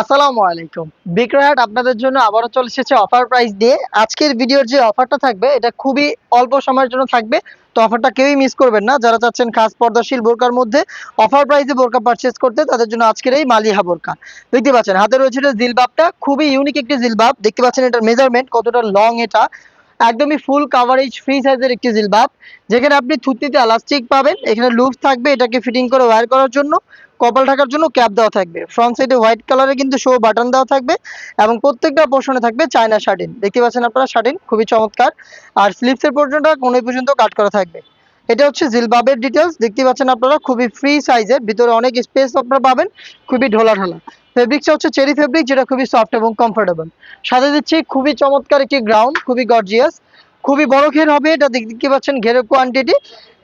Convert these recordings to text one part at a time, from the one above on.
আসসালামু আলাইকুম। বিক্রয়হাট আপনাদের জন্য আবারও চলে এসেছে অফার প্রাইস দিয়ে। আজকের ভিডিওর যে অফারটা থাকবে, এটা খুবই অল্প সময়ের জন্য থাকবে। তো অফারটা কেউই মিস করবেন না। যারা চাচ্ছেন খাস পর্দাশীল বোরকার মধ্যে অফার প্রাইসে বোরকা পারচেস করতে, তাদের জন্য আজকের এই মালিহা বোরকা। দেখতে পাচ্ছেন, হাতে রয়েছে জিলবাবটা। খুবই ইউনিক একটি জিলবাব। দেখতে পাচ্ছেন এটার মেজারমেন্ট কতটা লং এটা। একদমই ফুল কাভারেজ ফ্রি সাইজের একটি জিলবাব। যেখানে আপনি থুতনিতে এলাস্টিক পাবেন, এখানে লুপ থাকবে, এটাকে ফিটিং করে ওয়্যার করার জন্য, কপাল ঢাকার জন্য ক্যাপ দেওয়া থাকবে। ফ্রন্ট সাইডে হোয়াইট কালারে কিন্তু শো বাটন দেওয়া থাকবে এবং প্রত্যেকটা পোর্শনে থাকবে চায়না শার্টিন দেখতে পাচ্ছেন আপনারা শার্টিন খুবই চমৎকার। আর স্লিপসের পর্যন্ত কোন পর্যন্ত কাট করা থাকবে। এটা হচ্ছে জিলবাবের ডিটেলস দেখতে পাচ্ছেন আপনারা, খুবই ফ্রি সাইজের ভিতরে অনেক স্পেস আপনারা পাবেন, খুবই ঢোলা ঢালা ফেব্রিকটা হচ্ছে চেরি ফেব্রিক যেটা খুবই সফট এবং কমফোর্টেবল সাথে দিচ্ছি খুবই চমৎকার একটি গ্রাউন্ড খুবই গর্জিয়াস খুবই বড় ঘের হবে, এটা দেখতে পাচ্ছেন ঘেরের কোয়ান্টিটি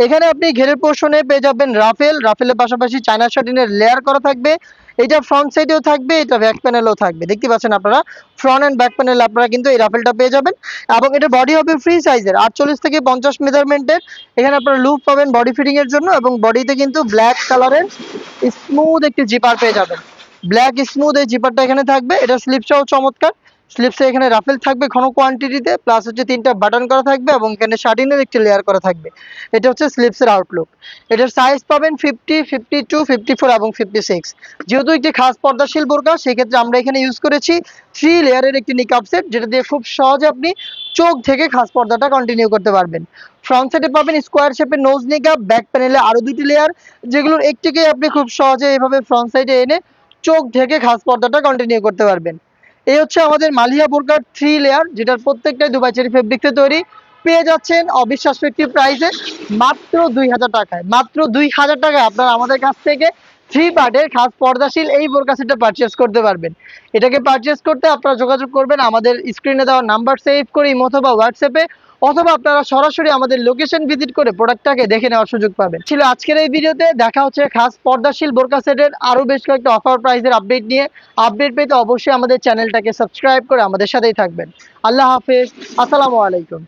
এখানে আপনি ঘেরের পোর্শনে পেয়ে যাবেন রাফেল রাফেলের পাশাপাশি চায়না শার্টিনের লেয়ার করা থাকবে। এটা ফ্রন্ট সাইডেও থাকবে, এটা ব্যাক প্যানেলও থাকবে। দেখতে পাচ্ছেন আপনারা ফ্রন্ট অ্যান্ড ব্যাক প্যানেল আপনারা কিন্তু এই রাফেলটা পেয়ে যাবেন। এবং এটা বডি হবে ফ্রি সাইজের আটচল্লিশ থেকে পঞ্চাশ মেজারমেন্টের এখানে আপনারা লুপ পাবেন বডি ফিটিং এর জন্য এবং বডিতে কিন্তু ব্ল্যাক কালারের স্মুথ একটি জিপার পেয়ে যাবেন। ব্ল্যাক স্মুথ এই জিপারটা এখানে থাকবে। এটা স্লিপসটাও চমৎকার। স্লিপসে এখানে রাফেল থাকবে ঘন কোয়ান্টিটিতে প্লাস হচ্ছে তিনটা বাটন করা থাকবে এবং এখানে শার্টিনের একটি লেয়ার করা থাকবে। এটা হচ্ছে স্লিপসের আউটলুক এটার সাইজ পাবেন fifty fifty two fifty four এবং ফিফটি সিক্স যেহেতু একটি খাস পর্দাশীল বোরকা, সেক্ষেত্রে আমরা এখানে ইউজ করেছি থ্রি লেয়ারের একটি নিকাপ সেট যেটা দিয়ে খুব সহজে আপনি চোখ থেকে খাস পর্দাটা কন্টিনিউ করতে পারবেন। ফ্রন্ট সাইডে পাবেন স্কোয়ার শেপের নোজ নিকাপ ব্যাক প্যানেলে আরও দুটি লেয়ার যেগুলোর একটিকে আপনি খুব সহজে এভাবে ফ্রন্ট সাইডে এনে চোখ ঢেকে খাস পর্দাটা কন্টিনিউ করতে পারবেন। এই হচ্ছে আমাদের মালিয়া বোরকার থ্রি লেয়ার যেটার প্রত্যেকটাই দুবাই চেরি ফেব্রিক্সে তৈরি। পেয়ে যাচ্ছেন অবিশ্বাস্য একটি প্রাইসে মাত্র দুই হাজার টাকায়। মাত্র দুই হাজার টাকায় আপনারা আমাদের কাছ থেকে থ্রি পার্টের খাস পর্দাশীল এই বোরকা সেটটা পারচেস করতে পারবেন। এটাকে পারচেস করতে আপনারা যোগাযোগ করবেন, আমাদের স্ক্রিনে দেওয়া নাম্বার সেভ করে অথবা হোয়াটসঅ্যাপে অথবা আপনারা সরাসরি আমাদের লোকেশন ভিজিট করে প্রোডাক্টটাকে দেখে নেওয়ার সুযোগ পাবেন। ছিল আজকের এই ভিডিওতে, দেখা হচ্ছে খাস পর্দাশীল বোরকা সেটের আরও বেশ কয়েকটা অফার প্রাইসের আপডেট নিয়ে। আপডেট পেতে অবশ্যই আমাদের চ্যানেলটাকে সাবস্ক্রাইব করে আমাদের সাথেই থাকবেন। আল্লাহ হাফেজ, আসসালামু আলাইকুম।